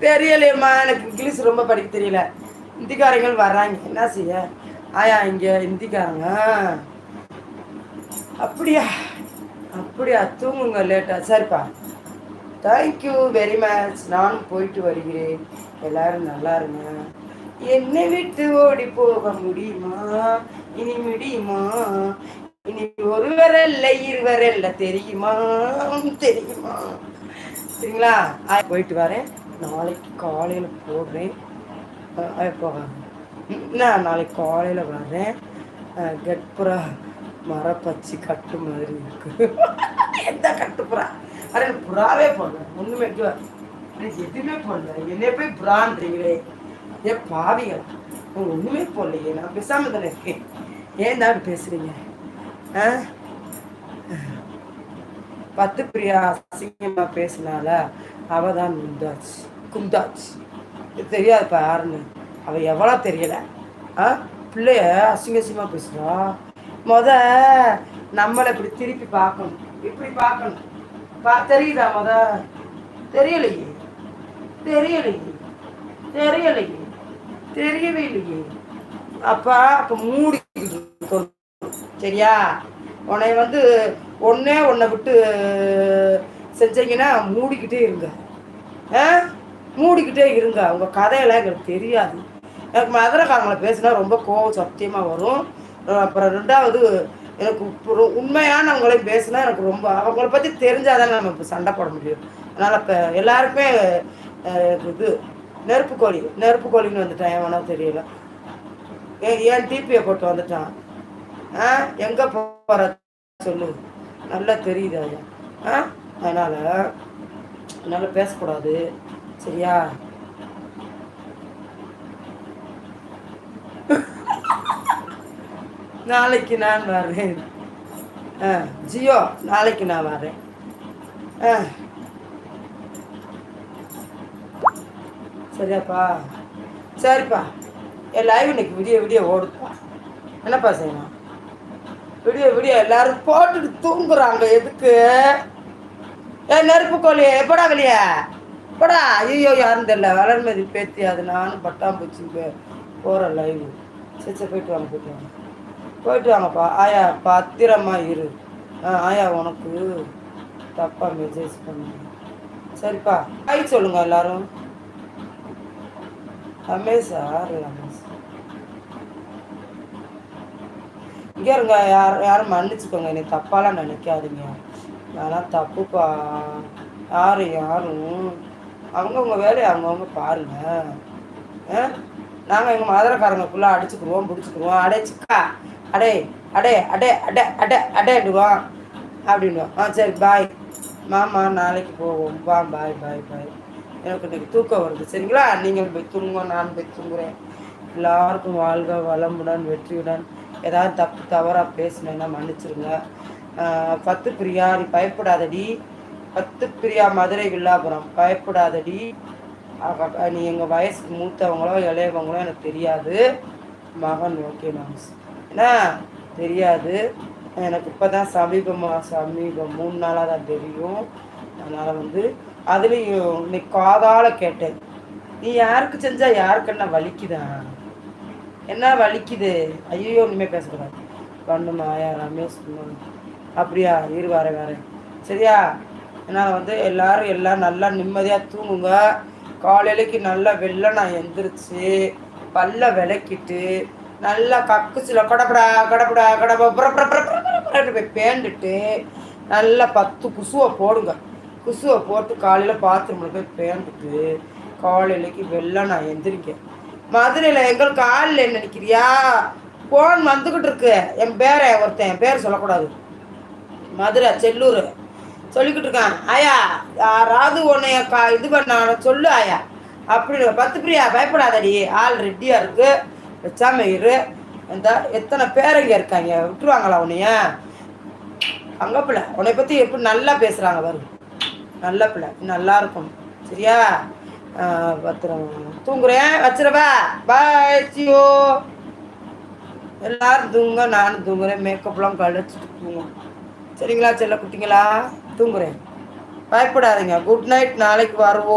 தெரியலையம்மா எனக்கு இங்கிலீஷ் ரொம்ப படிக்க தெரியல. இந்திக்காரங்கள் வர்றாங்க. என்ன செய்ய? ஆயா இங்கே இந்திக்காரங்க. அப்படியா? அப்படியா? தூங்குங்க லேட்டா. சரிப்பா. தேங்க்யூ வெரி மச் நானும் போயிட்டு வருகிறேன். எல்லாரும் நல்லா இருங்க. என்னை விட்டு ஓடி போக முடியுமா? இனி முடியுமா இனி ஒருவர் அல்ல இருவர் அல்ல தெரியுமா? தெரியுமா? சரிங்களா? ஆ, போயிட்டு வரேன். நாளைக்கு காலையில் போடுறேன். இப்போ நான் நாளைக்கு காலையில் வர்றேன். கட்புறா மரப்பச்சி கட்டு மாதிரி இருக்கு. எந்த கட்டுப்புறா? அட எனக்கு புறாவே போடல. ஒன்றுமே எதுவுமே போடல. என்னைய போய் புறான்றீங்களே. ஏ பாவிகள். உங்க ஒன்றுமே போடலையே. நான் பேசாமல் தானே இருக்கேன். ஏன் தான் பேசுகிறீங்க ஆ பத்து பிரியா அசிங்கமா பேசினால அவ தான் குந்தாச்சு குந்தாச்சு இது தெரியாதுப்பா யாருன்னு. அவ எவ்வளோ தெரியல. ஆ? பிள்ளைய அசிங்க அசிங்கமாக பேசுறா. முத நம்மளை இப்படி திருப்பி பார்க்கணும். இப்படி பார்க்கணும். பா தெரியுதா முத? தெரியலையே. தெரியலையே. தெரியலையே. தெரியவே இல்லையே. அப்பா அப்போ மூடி சரியா? உன்னை வந்து ஒன்னே ஒன்னை விட்டு செஞ்சீங்கன்னா மூடிக்கிட்டே இருங்க. மூடிக்கிட்டே இருங்க. உங்கள் கதையெல்லாம் எங்களுக்கு தெரியாது. எனக்கு மதுரைக்காரங்களை பேசினா ரொம்ப கோவம் சத்தியமாக வரும். அப்புறம் ரெண்டாவது எனக்கு உண்மையானவங்களையும் பேசினா எனக்கு ரொம்ப அவங்கள பற்றி தெரிஞ்சாதானே நம்ம இப்போ சண்டை போட முடியும். அதனால் இப்போ எல்லாருக்குமே இது நெருப்பு கோழி நெருப்பு கோழின்னு வந்துட்டான் எவனோ தெரியல. ஏன் ஏன் டிபியை போட்டு வந்துட்டான்? ஆ? எங்கே போகிற சொல்லு. நல்லா தெரியுது அது. ஆ? அதனால் அதனால் பேசக்கூடாது. சரியா? நாளைக்கு நான் வரேன். ஆ ஜியோ நாளைக்கு நான் வரேன். ஆ. சரியாப்பா. சரிப்பா. என் லைவ் இன்னைக்கு விடிய விடிய ஓடுப்பா என்னப்பா செய்யணும்? விடிய விடிய எல்லாரும் போட்டுட்டு தூங்குறாங்க. எதுக்கு? ஏ நெருப்பு கோழி எப்படா வெளியே. எப்படா ஐயோ யாரும் தெரியல. வளர்மதி பேத்தி அது நானும் பட்டாம்பூச்சி போகிறேன் லைவ் சரி சரி போயிட்டு வாங்க போயிட்டு வாங்க. போயிட்டு வாங்கப்பா. ஆயா பத்திரமா இரு. ஆ ஆயா உனக்கு தப்பாக மெசேஜ் பண்ணு. சரிப்பா. ஹாய் சொல்லுங்க எல்லாரும். ரமேஷா ரமேஷ். இங்கே இருங்க யார் யாரும் மன்னிச்சுக்கோங்க. என்னை தப்பாலாம் நினைக்காதீங்க. அதெல்லாம் தப்புப்பா. யார் யாரும்? அவங்கவுங்க வேலையை அவங்கவுங்க பாருங்க. ஆ? நாங்கள் எங்கள் ஃபுல்லாக அடிச்சுக்குருவோம் பிடிச்சிக்குருவோம் அடே சிக்கா. அடே அடே அடே அடே அடே அடேடுவோம் அப்படின்னுவோம். ஆ சரி பாய் மாமா நாளைக்கு போவோம். வா பாய் பாய் பாய் எனக்கு இன்றைக்கி தூக்கம் வருது. சரிங்களா? நீங்கள் போய் தூங்குவோம் நான் போய் தூங்குறேன். எல்லாருக்கும் வாழ்க வளமுடன் வெற்றியுடன். ஏதாவது தப்பு தவறாக பேசினேன்னா மன்னிச்சிருங்க. பத்து பிரியா நீ பயப்படாதடி. பத்து பிரியா மதுரை வில்லாபுரம் பயப்படாதடி. நீ எங்கள் வயசுக்கு மூத்தவங்களோ இளையவங்களோ எனக்கு தெரியாது. மகன் ஓகே மேம்ஸ். என்ன? தெரியாது. எனக்கு இப்போ தான் சமீபமாக சமீபம் மூணு நாளாக தான் தெரியும். அதனால் வந்து அதுலேயும் இன்னைக்கு காதால் கேட்டேன். நீ யாருக்கு செஞ்சால் யாருக்கு என்ன வலிக்குதான் என்ன வலிக்குது? ஐயோ இனிமேல் பேசக்கூடாது. பண்ணுமா ஆயா ரமேஷ் அப்படியா இரு வேறே வரேன் சரியா? என்னால் வந்து எல்லாரும் எல்லாம் நல்லா நிம்மதியாக தூங்குங்க. காலையிலக்கு நல்லா வெள்ளை நான் எந்திரிச்சு பல்ல விளக்கிட்டு நல்லா கக்குச்சில கடப்படா கடப்படா கடப்பா புற போய் பேண்டுட்டு நல்லா பத்து குசுவை போடுங்க. குசுவை போட்டு காலையில் பாத்ரூமில் போய் பேண்டுட்டு காலையிலைக்கு வெள்ளை நான் எந்திரிக்கேன் மதுரையில் எங்களுக்கு ஆள் நினைக்கிறியா ஃபோன் வந்துக்கிட்டு இருக்கு. என் பேரை ஒருத்தன் என் பேர் சொல்லக்கூடாது. மதுரை செல்லூர். சொல்லிக்கிட்டு இருக்கான். ஆயா யாராவது உன்னைய கா இது பண்ண சொல்லு ஆயா. அப்படி பத்து பிரியா பயப்படாதடி. ஆள் ரெடியாக இருக்கு. வச்சாம இரு. இந்த எத்தனை பேர் இங்கே இருக்காங்க? விட்டுருவாங்களா உன்னைய? அங்கே பிள்ளை. உன்னை பற்றி எப்படி நல்லா பேசுகிறாங்க பாரு. நல்ல பிள்ளை. நல்லா இருக்கும். சரியா? பத்திரம் தூங்குறேன் வச்சிருவா. பாய் சியோ. எல்லாரும் தூங்க நானும் தூங்குறேன். மேக்கப்லாம் கழிச்சிட்டு தூங்கும் சரிங்களா செல்ல குட்டிங்களா? தூங்குறேன். பயப்படாதீங்க. குட் நைட் நாளைக்கு வருவோம்.